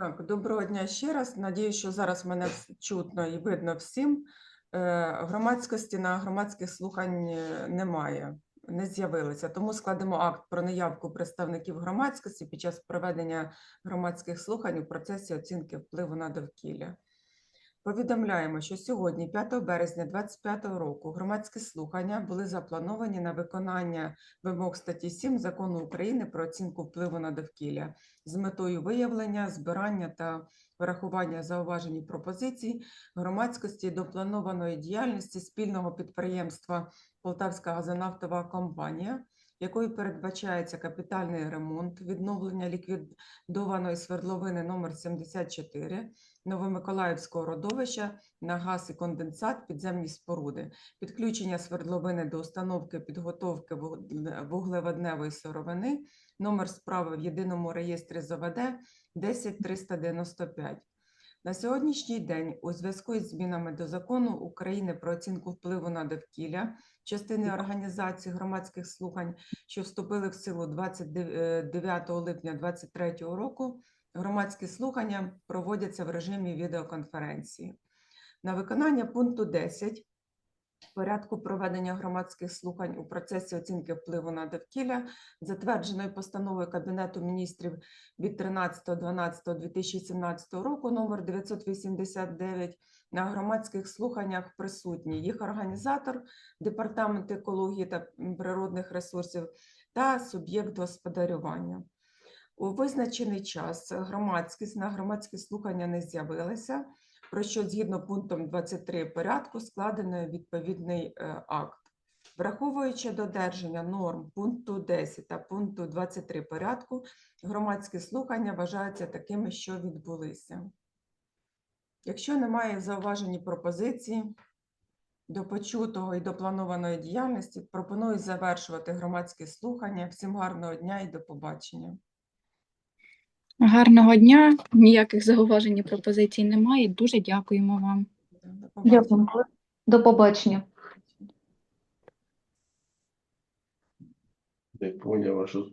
Так, доброго дня ще раз. Надію, що зараз мене чутно і видно всім. Е, Громадськості на громадських слухань е, немає, не з'явилися. Тому складемо акт про неявку представників громадськості під час проведення громадських слухань у процесі оцінки впливу на довкілля. Повідомляємо, що сьогодні, 5 березня 2025 року, громадські слухання були заплановані на виконання вимог статті 7 Закону України про оцінку впливу на довкілля з метою виявлення, збирання та врахування зауважень і пропозицій громадськості до планованої діяльності спільного підприємства Полтавська газонафтова компанія, якою передбачається капітальний ремонт, відновлення ліквідованої свердловини номер 74 Новомиколаївського родовища на газ і конденсат підземні споруди, підключення свердловини до установки підготовки вуглеводневої сировини, номер справи в єдиному реєстрі ЗОВД 10395. На сьогоднішній день у зв'язку із змінами до закону України про оцінку впливу на довкілля частини організації громадських слухань, що вступили в силу 29 липня 2023 року, громадські слухання проводяться в режимі відеоконференції. На виконання пункту 10 порядку проведення громадських слухань у процесі оцінки впливу на довкілля, затвердженої постановою Кабінету міністрів від 13.12.2017 року номер 989 на громадських слуханнях присутні їх організатор, департамент екології та природних ресурсів та суб'єкт господарювання. У визначений час громадськість на громадські слухання не з'явилася, про що згідно пунктом 23 порядку складено відповідний е, акт. Враховуючи додержання норм пункту 10 та пункту 23 порядку, громадські слухання вважаються такими, що відбулися. Якщо немає зауважень і пропозицій до почутого і до планованої діяльності, пропоную завершувати громадські слухання. Всім гарного дня і до побачення. Гарного дня, ніяких зауважень і пропозицій немає. Дуже дякуємо вам. До побачення. Дякую. До побачення. Не поняв, що